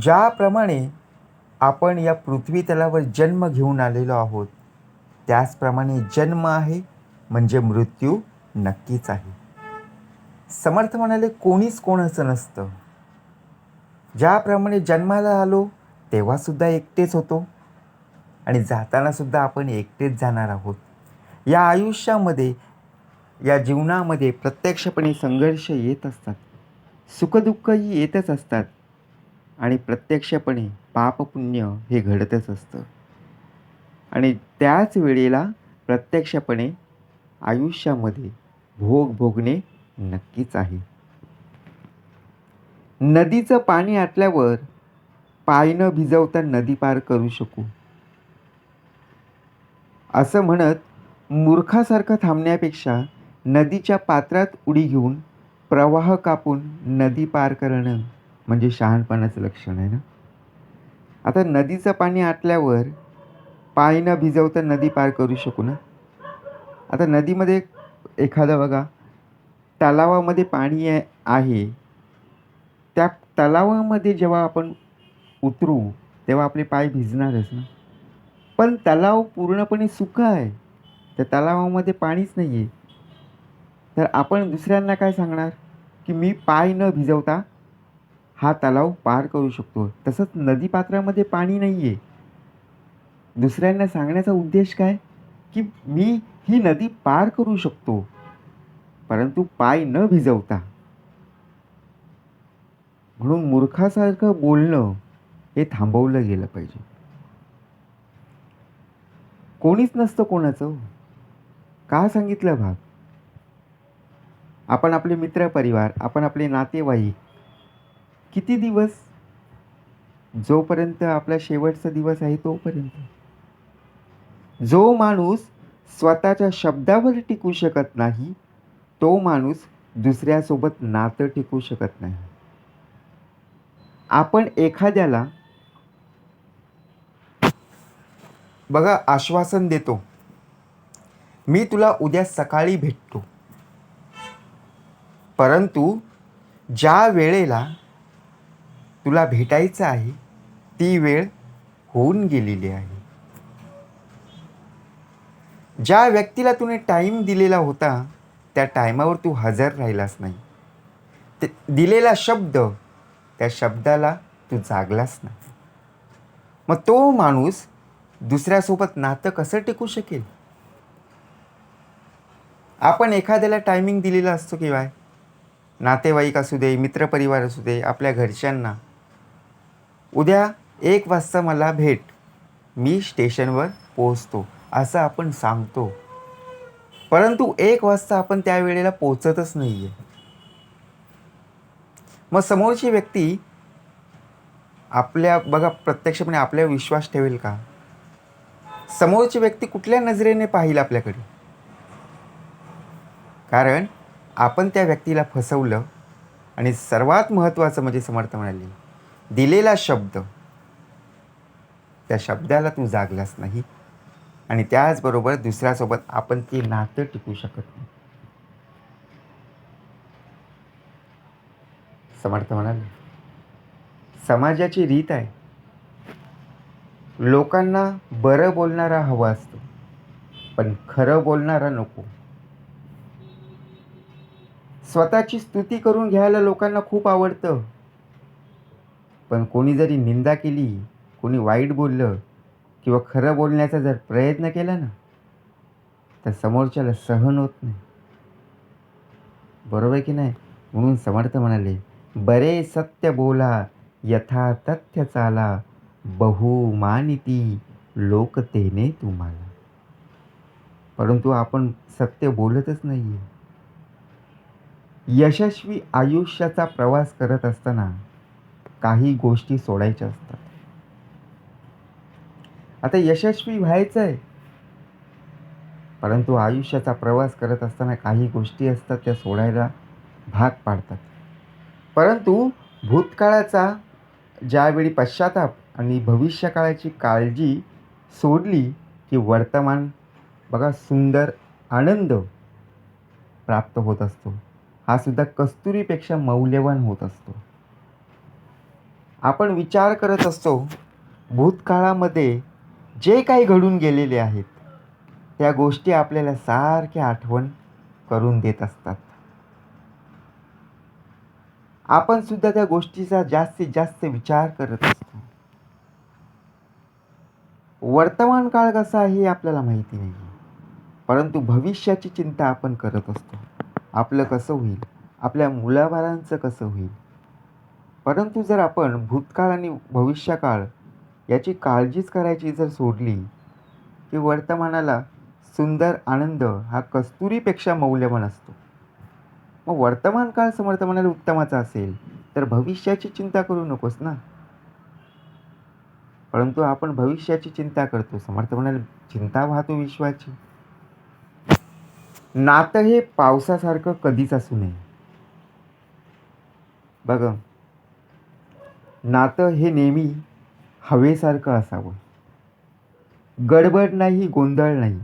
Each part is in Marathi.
ज्याप्रमाणे आपण या पृथ्वी तलावर जन्म घेऊन आलेलो आहोत त्याचप्रमाणे जन्म आहे म्हणजे मृत्यू नक्कीच आहे. समर्थ म्हणाले कोणीच कोणाचं नसतं. ज्याप्रमाणे जन्माला आलो तेव्हासुद्धा एकटेच होतो. आणि जातानासुद्धा आपण एकटेच जाणार आहोत. या आयुष्यामध्ये या जीवनामध्ये प्रत्यक्षपणे संघर्ष येत असतात. सुखदुःखही येतच असतात. आणि प्रत्यक्षपणे पापपुण्य हे घडतच असतं. आणि त्याच वेळेला प्रत्यक्षपणे आयुष्यामध्ये भोग भोगणे नक्कीच आहे. नदीचं पाणी आटल्यावर पाय न भिजवता नदी पार करू शकू. असं म्हणत मूर्खासारखं थांबण्यापेक्षा नदीच्या पात्रात उडी घेऊन प्रवाह कापून नदी पार करणं म्हणजे शहाणपणाचं लक्षण आहे ना? आता नदीचं पाणी आटल्यावर पाय न भिजवता नदी पार करू शकू ना? आता नदीमध्ये एखादं बघा तलावामध्ये पाणी आहे आहे. त्या तलावामध्ये जेव्हा आपण उतरू तेव्हा आपले पाय भिजणारच ना? पण तलाव पूर्णपणे सुका आहे. त्या तलावामध्ये पाणीच नाही आहे तर आपण दुसऱ्यांना काय सांगणार? की मी पाय न भिजवता हा तलाव पार करू शकतो. तसंच नदीपात्रामध्ये पाणी नाही आहे दुसऱ्यांना सांगण्याचा उद्देश काय? की मी ही नदी पार करू शकतो परंतु पाय न भिजवता. म्हणून मूर्खासारखं बोलणं हे थांबवलं गेलं पाहिजे. कोणीच नसतं कोणाचं. का सांगितलं भाग? आपण आपले मित्रपरिवार आपण आपले नातेवाईक किती दिवस? जोपर्यंत आपला शेवटचा दिवस आहे तोपर्यंत. जो माणूस स्वतःच्या शब्दावर टिकू शकत नाही तो माणूस दुसऱ्यासोबत नातं टिकू शकत नाही. आपण एखाद्याला बघा आश्वासन देतो. मी तुला उद्या सकाळी भेटतो. परंतु ज्या वेळेला तुला भेटायचं आहे ती वेळ होऊन गेलेली आहे. ज्या व्यक्तीला तुने टाईम दिलेला होता त्या टायमावर तू हजर राहिलास नाही. ते दिलेला शब्द त्या शब्दाला तू जागलास नाही. मग तो माणूस दुसऱ्यासोबत नातं कसं टिकू शकेल? आपण एखाद्याला टायमिंग दिलेला असतो किंवा नातेवाईक असू दे मित्रपरिवार असू दे आपल्या घरच्यांना. उद्या एक वाजता मला भेट. मी स्टेशनवर पोहोचतो असं आपण सांगतो. परंतु एक वाजता आपण त्या वेळेला पोचतच नाही आहे मग समोरची व्यक्ती आपल्या बघा प्रत्यक्षपणे आपल्यावर विश्वास ठेवेल का? समोरची व्यक्ती कुठल्या नजरेने पाहिल आपल्याकडे? कारण आपण त्या व्यक्तीला फसवलं आणि सर्वात महत्त्वाचं म्हणजे समर्थ म्हणाले. दिलेला शब्द त्या शब्दाला तू जागलास नाही. आणि त्याचबरोबर दुसऱ्यासोबत आपण ते नातं टिकू शकत नाही. समर्थ म्हणाले. समाजाची रीत आहे. लोकांना बरं बोलणारा हवा असतो पण खरं बोलणारा नको. स्वतःची स्तुती करून घ्यायला लोकांना खूप आवडतं. पण कोणी जरी निंदा केली कोणी वाईट बोललं किंवा खरं बोलण्याचा जर प्रयत्न केला ना तर समोरच्याला सहन होत नाही. बरोबर की नाही? म्हणून समर्थ म्हणाले बरे सत्य बोला यथा तथ्य चाला बहुमानिती लोकतेने तुम्हाला. परंतु आपण सत्य बोलतच नाही आहे यशस्वी आयुष्याचा प्रवास करत असताना काही गोष्टी सोडायच्या असतात. आता यशस्वी व्हायचं आहे परंतु आयुष्याचा प्रवास करत असताना काही गोष्टी असतात त्या सोडायला भाग पाडतात. परंतु भूतकाळाचा ज्यावेळी पश्चाताप आणि भविष्यकाळाची काळजी सोडली की वर्तमान बघा सुंदर आनंद प्राप्त होत असतो. हा सुद्धा कस्तुरीपेक्षा मौल्यवान होत असतो. आपण विचार करत असतो भूतकाळामध्ये जे काही घडून गेलेले आहेत त्या गोष्टी आपल्याला सारख्या आठवण करून देत असतात. आपण सुद्धा त्या गोष्टीचा जास्तीत जास्त विचार करत असतो. वर्तमान काळ कसा आहे हे आपल्याला माहिती नाही. परंतु भविष्याची चिंता आपण करत असतो. आपलं कसं होईल? आपल्या मुलाबाळांचं कसं होईल? परंतु जर आपण भूतकाळ आणि भविष्यकाळ याची काळजीच करायची जर सोडली की वर्तमानाला सुंदर आनंद हा कस्तुरीपेक्षा मौल्यवान असतो. मग वर्तमान काळ समर्थ म्हणायला उत्तमाचा असेल तर भविष्याची चिंता करू नकोस ना? परंतु आपण भविष्याची चिंता करतो समर्थ म्हणाल चिंता वाहतो विश्वाची. नातं हे पावसासारखं कधीच असू नये. बघ नातं हे नेहमी हवेसारखं असावं. गडबड नाही गोंधळ नाही.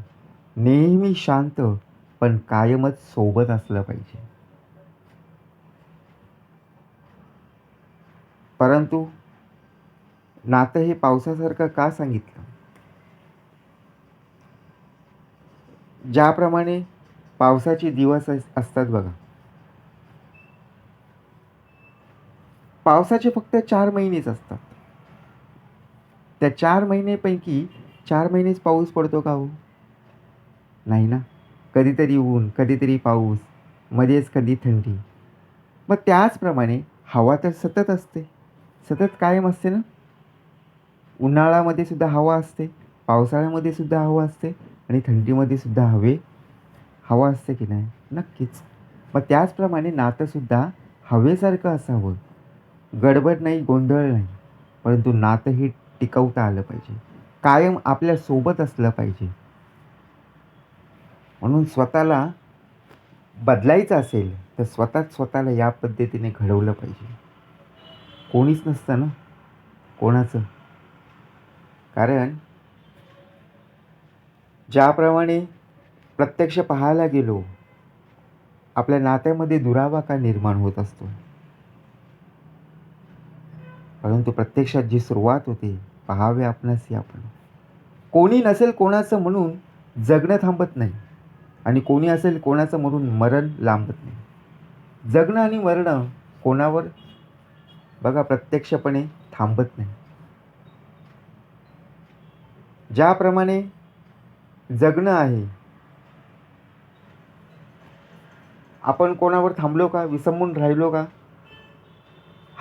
नेहमी शांत पण कायमच सोबत असलं पाहिजे. परंतु नातं हे पावसासारखं का सांगितलं? ज्याप्रमाणे पावसाचे दिवस अस- असतात बघा. पावसाचे फक्त चार महिनेच असतात. त्या चार महिनेपैकी चार महिनेच पाऊस पडतो का हो? नाही ना. कधीतरी ऊन कधीतरी पाऊस मध्येच कधी थंडी. मग त्याचप्रमाणे हवा तर सतत असते. सतत कायम असते ना? उन्हाळ्यामध्ये सुद्धा हवा असते पावसाळ्यामध्ये सुद्धा हवा असते आणि थंडीमध्ये सुद्धा हवे हवा असते की नाही? नक्कीच. मग त्याचप्रमाणे नातंसुद्धा हवेसारखं असावं. गडबड नाही गोंधळ नाही. परंतु नातं हे टिकवता आलं पाहिजे. कायम आपल्यासोबत असलं पाहिजे. म्हणून स्वतःला बदलायचं असेल तर स्वतःच स्वतःला या पद्धतीने घडवलं पाहिजे. कोणीच नसतं ना? कोणाचं? कारण ज्याप्रमाणे प्रत्यक्ष पाहायला गेलो आपल्या नात्यामध्ये दुरावा का निर्माण होत असतो? परंतु प्रत्यक्षात जी सुरुवात होते पहावे आपणासी आपण. कोणी नसेल कोणाचं म्हणून जगणं थांबत नाही आणि कोणी असेल कोणाचं म्हणून मरण लांबत नाही. जगणं आणि मरणं कोणावर? बघा प्रत्यक्षपणे थांबत नाही. ज्याप्रमाणे जगणं आहे आपण कोणावर थांबलो का? विसंबून राहिलो का?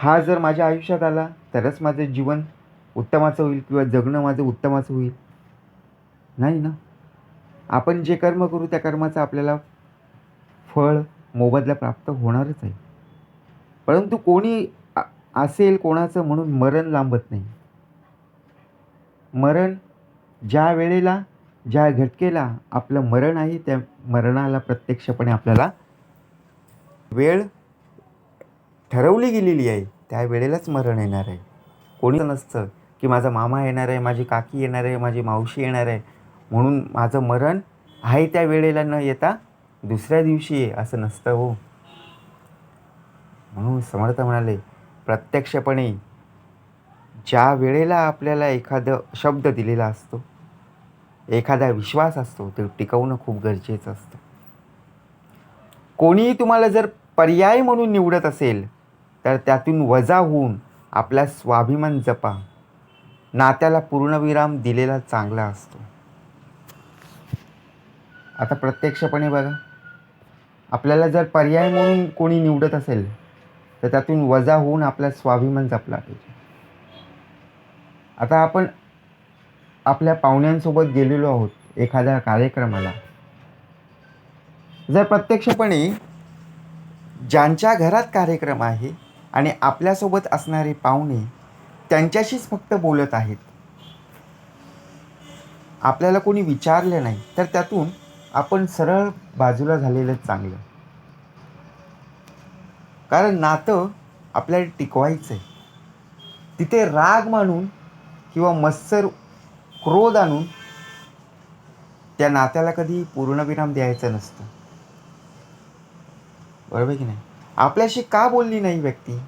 हा जर माझ्या आयुष्यात आला तरच माझं जीवन उत्तमाचं होईल किंवा जगणं माझं उत्तमाचं होईल. नाही ना? आपण जे कर्म करू त्या कर्माचं आपल्याला फळ मोबदला प्राप्त होणारच आहे. परंतु कोणी असेल कोणाचं म्हणून मरण लांबत नाही. मरण ज्या वेळेला ज्या घटकेला आपलं मरण आहे त्या मरणाला प्रत्यक्षपणे आपल्याला वेळ ठरवली गेलेली आहे. त्यावेळेलाच मरण येणार आहे. कोणी नसतं की माझा मामा येणार आहे माझी काकी येणार आहे माझी मावशी येणार आहे. म्हणून माझं मरण आहे त्या वेळेला न येता दुसऱ्या दिवशी आहे असं नसतं हो. म्हणून समर्थ म्हणाले प्रत्यक्षपणे ज्या वेळेला आपल्याला एखादं शब्द दिलेला असतो एखादा विश्वास असतो तो टिकवणं खूप गरजेचं असतं. कोणीही तुम्हाला जर पर्याय म्हणून निवडत असेल तर त्यातून वजा होऊन आपला स्वाभिमान जपा. नात्याला पूर्णविराम दिलेला चांगला असतो. आता प्रत्यक्षपणे बघा. आपल्याला जर पर्याय म्हणून कोणी निवडत असेल तर त्यातून वजा होऊन आपला स्वाभिमान जपला पाहिजे. आता आपण आपल्या पाहुण्यांसोबत गेलेलो आहोत एखाद्या कार्यक्रमाला. जर प्रत्यक्षपणे ज्यांच्या घरात कार्यक्रम आहे आणि आपल्यासोबत असणारे पाहुणे त्यांच्याशीच फक्त बोलत आहेत. आपल्याला कोणी विचारलं नाही तर त्यातून आपण सरळ बाजूला झालेलं चांगलं. कारण नातं आपल्याला टिकवायचं आहे तिथे राग मानून किंवा मत्सर क्रोध आणून त्या नात्याला कधी पूर्णविराम द्यायचा नसतं. बरोबर की नाही? आपल्याशी का बोलली नाही व्यक्ती?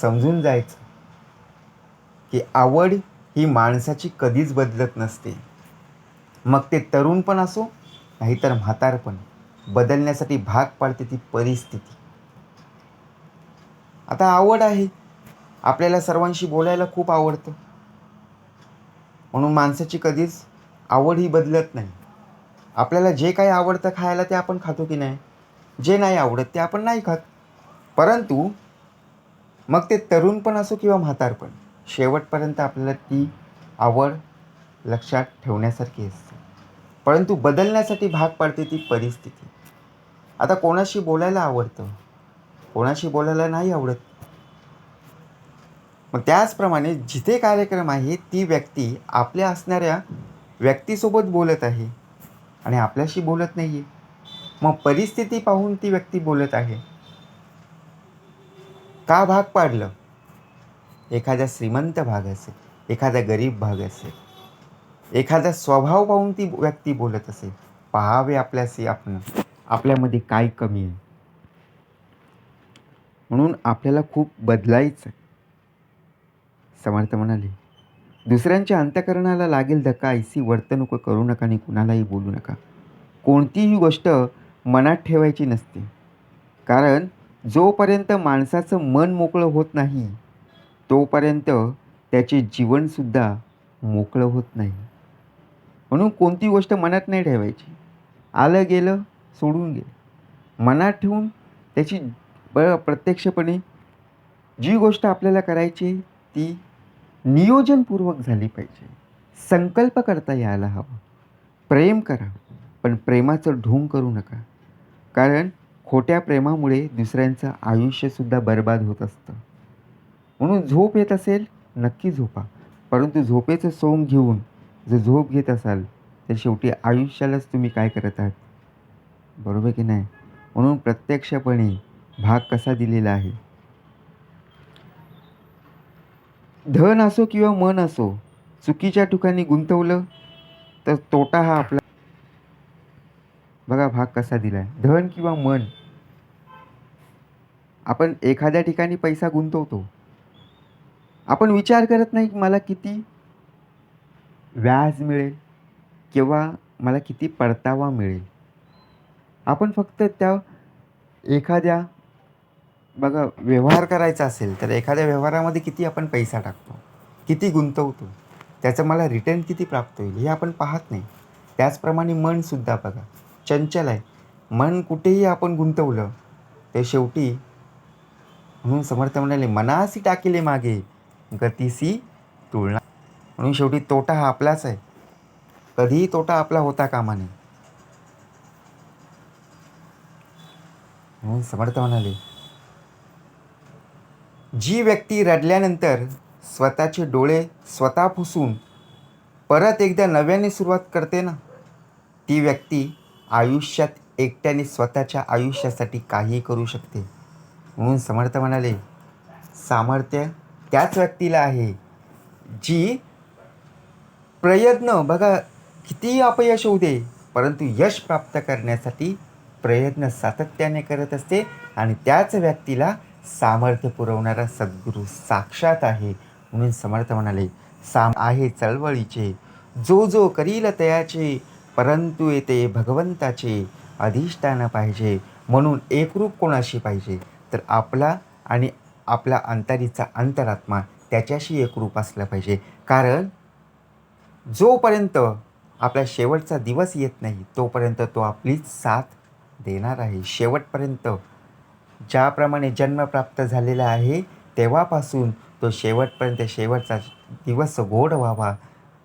समजून जायचं की आवड ही माणसाची कधीच बदलत नसते. मग ते तरुण पण असो नाहीतर म्हातारपण बदलण्यासाठी भाग पाडते ती परिस्थिती. आता आवड आहे. आपल्याला सर्वांशी बोलायला खूप आवडतं. म्हणून माणसाची कधीच आवड ही बदलत नाही. आपल्याला जे काही आवडतं खायला ते आपण खातो की नाही? जे नाही आवडत ते आपण नाही खात. परंतु मग ते तरुण पण असो किंवा म्हातारपण शेवटपर्यंत आपल्याला ती आवड लक्षात ठेवण्यासारखी असते. परंतु बदलण्यासाठी भाग पाडते ती परिस्थिती. आता कोणाशी बोलायला आवडतं? कोणाशी बोलायला नाही आवडत? मग त्याचप्रमाणे जिथे कार्यक्रम आहे ती व्यक्ती आपल्या असणाऱ्या व्यक्तीसोबत बोलत आहे आणि आपल्याशी बोलत नाही आहे मग परिस्थिती पाहून ती व्यक्ती बोलत आहे. का भाग पाडलं? एखादा श्रीमंत भाग असेल एखादा गरीब भाग असेल एखादा स्वभाव पाहून ती व्यक्ती बोलत असेल पहावे आपल्याशी आपण. आपल्यामध्ये काय कमी आहे? म्हणून आपल्याला खूप बदलायचं समर्थ म्हणाले दुसऱ्यांच्या अंतकरणाला लागेल धक्का ऐसी वर्तणूक करू नका आणि कुणालाही बोलू नका. कोणतीही गोष्ट मनात ठेवायची नसते. कारण जोपर्यंत माणसाचं मन मोकळं होत नाही तोपर्यंत त्याचे जीवनसुद्धा मोकळं होत नाही. म्हणून कोणती गोष्ट मनात नाही ठेवायची. आलं गेलं सोडून गेलं. मनात ठेवून त्याची ब प्रत्यक्षपणे जी गोष्ट आपल्याला करायची ती नियोजनपूर्वक झाली पाहिजे. संकल्प करता यायला हवा. प्रेम करा पण प्रेमाचं ढोंग करू नका. कारण खोट्या प्रेमामुळे दुसऱ्यांचं आयुष्यसुद्धा बर्बाद होत असतं. म्हणून झोप येत असेल नक्की झोपा. परंतु झोपेचं सोंग घेऊन जर झोप घेत असाल तर शेवटी आयुष्यालाच तुम्ही काय करत आहात? बरोबर की नाही? म्हणून प्रत्यक्षपणे भाग कसा दिलेला आहे? धन असो किंवा मन असो चुकीच्या ठिकाणी गुंतवलं तर तोटा हा आपला बघा भाग कसा दिला आहे धन किंवा मन. आपण एखाद्या ठिकाणी पैसा गुंतवतो. आपण विचार करत नाही की मला किती व्याज मिळेल किंवा मला किती परतावा मिळेल. आपण फक्त त्या एखाद्या बघा व्यवहार करायचा असेल तर एखाद्या व्यवहारामध्ये किती आपण पैसा टाकतो किती गुंतवतो त्याचं मला रिटर्न किती प्राप्त होईल हे आपण पाहत नाही. त्याचप्रमाणे मनसुद्धा बघा. चंचल आहे. मन कुठेही आपण गुंतवलं ते शेवटी म्हणून समर्थ म्हणाले मनासी टाकिले मागे गतीसी तुलना. म्हणून शेवटी तोटा हा आपलाच आहे. कधीही तोटा आपला होता कामा नये म्हणून समर्थ म्हणाले जी व्यक्ती रडल्यानंतर स्वतःचे डोळे स्वतः पुसून परत एकदा नव्याने सुरुवात करते ना ती व्यक्ती आयुष्यात एकट्याने स्वतःच्या आयुष्यासाठी काहीही करू शकते. म्हणून समर्थ म्हणाले सामर्थ्य त्याच व्यक्तीला आहे जी प्रयत्न बघा कितीही अपयश होऊ दे परंतु यश प्राप्त करण्यासाठी प्रयत्न सातत्याने करत असते आणि त्याच व्यक्तीला सामर्थ्य पुरवणारा सद्गुरू साक्षात आहे. म्हणून समर्थ म्हणाले साम आहे चळवळीचे जो जो करील तयाचे परंतु येते भगवंताचे अधिष्ठान पाहिजे म्हणून एकरूप कोणाशी पाहिजे तर आपला आणि आपला अंतरीचा अंतरात्मा त्याच्याशी एकरूप असला पाहिजे. कारण जोपर्यंत आपला शेवटचा दिवस येत नाही तोपर्यंत तो आपलीच साथ देणार आहे. शेवटपर्यंत ज्याप्रमाणे जन्म प्राप्त झालेला आहे तेव्हापासून तो शेवटपर्यंत शेवटचा दिवस गोड व्हावा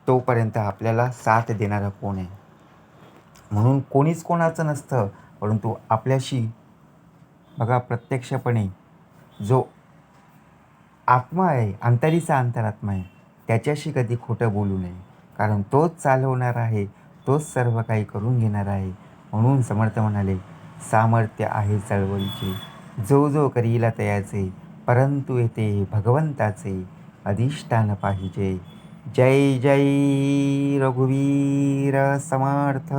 तोपर्यंत आपल्याला साथ देणारा कोण आहे? म्हणून कोणीच कोणाचं नसतं परंतु आपल्याशी बघा प्रत्यक्षपणे जो आत्मा आहे अंतरीचा अंतरात्मा आहे त्याच्याशी कधी खोटं बोलू नये. कारण तोच चालवणार आहे तोच सर्व काही करून घेणार आहे. म्हणून समर्थ म्हणाले सामर्थ्य आहे चळवळीचे. जो जो करीला तयाचे परंतु येते भगवंताचे अधिष्ठान पाहिजे. जय जय रघुवीर समर्थ।